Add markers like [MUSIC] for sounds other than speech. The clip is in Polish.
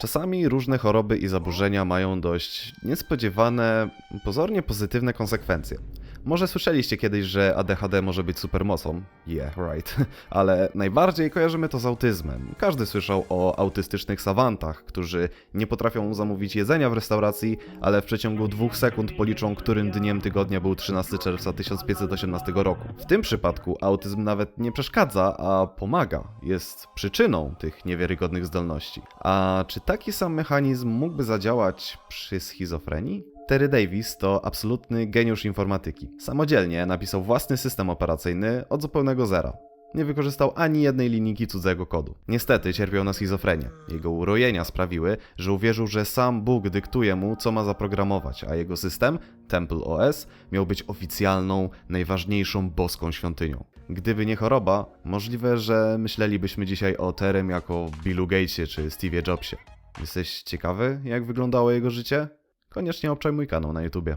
Czasami różne choroby i zaburzenia mają dość niespodziewane, pozornie pozytywne konsekwencje. Może słyszeliście kiedyś, że ADHD może być supermocą? Yeah, right. [LAUGHS] Ale najbardziej kojarzymy to z autyzmem. Każdy słyszał o autystycznych sawantach, którzy nie potrafią zamówić jedzenia w restauracji, ale w przeciągu dwóch sekund policzą, którym dniem tygodnia był 13 czerwca 1518 roku. W tym przypadku autyzm nawet nie przeszkadza, a pomaga. Jest przyczyną tych niewiarygodnych zdolności. A czy taki sam mechanizm mógłby zadziałać przy schizofrenii? Terry Davis to absolutny geniusz informatyki. Samodzielnie napisał własny system operacyjny od zupełnego zera. Nie wykorzystał ani jednej linijki cudzego kodu. Niestety cierpiał na schizofrenię. Jego urojenia sprawiły, że uwierzył, że sam Bóg dyktuje mu, co ma zaprogramować, a jego system, Temple OS, miał być oficjalną, najważniejszą boską świątynią. Gdyby nie choroba, możliwe, że myślelibyśmy dzisiaj o Terem jako Billu Gatesie czy Steve'ie Jobsie. Jesteś ciekawy, jak wyglądało jego życie? Koniecznie obczaj mój kanał na YouTubie.